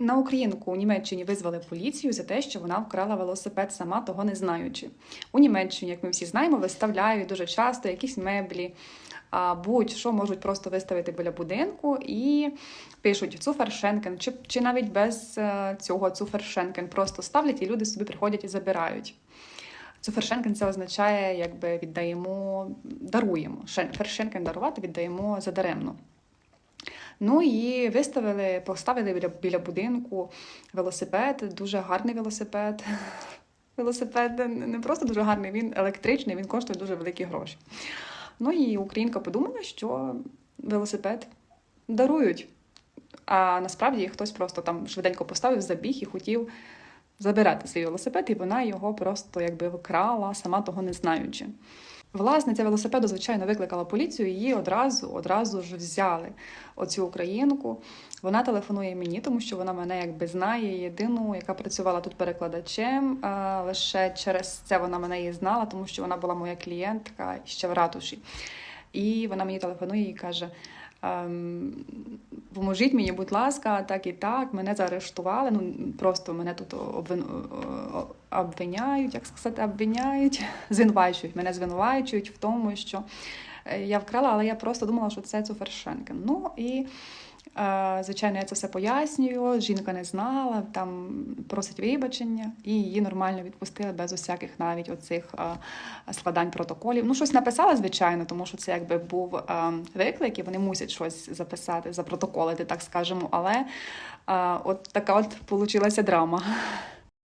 На українку у Німеччині визвали поліцію за те, що вона вкрала велосипед сама того не знаючи. У Німеччині, як ми всі знаємо, виставляють дуже часто якісь меблі, будь-що можуть просто виставити біля будинку і пишуть цуфершенкен, чи, чи навіть без е, цього цуфершенкен просто ставлять і люди собі приходять і забирають. Цуфершенкен це означає, якби віддаємо, даруємо. Фершенкен дарувати віддаємо задаремно. Ну і виставили, поставили біля, біля будинку велосипед, дуже гарний велосипед. Велосипед не просто дуже гарний, він електричний, він коштує дуже великі гроші. Ну і українка подумала, що велосипед дарують. А насправді хтось просто там швиденько поставив забіг і хотів забирати свій велосипед, і вона його просто якби вкрала, сама того не знаючи. Власниця велосипеду, звичайно, викликала поліцію, її одразу, одразу ж взяли оцю українку. Вона телефонує мені, тому що вона мене якби знає, єдину, яка працювала тут перекладачем. Лише через це вона мене і знала, тому що вона була моя клієнтка ще в ратуші. І вона мені телефонує і каже: ем, поможіть мені, будь ласка, так і так. Мене заарештували. Ну просто мене тут обвин... обвиняють, як сказати, обвиняють, звинувачують. Мене звинувачують в тому, що е, я вкрала, але я просто думала, що це Цуфершенкен. Ну і звичайно, я це все пояснюю. Жінка не знала, там просить вибачення, і її нормально відпустили без усяких навіть оцих складань протоколів. Ну, щось написала, звичайно, тому що це якби був виклик, і вони мусять щось записати, запротоколити, так скажемо. Але от така от получилася драма.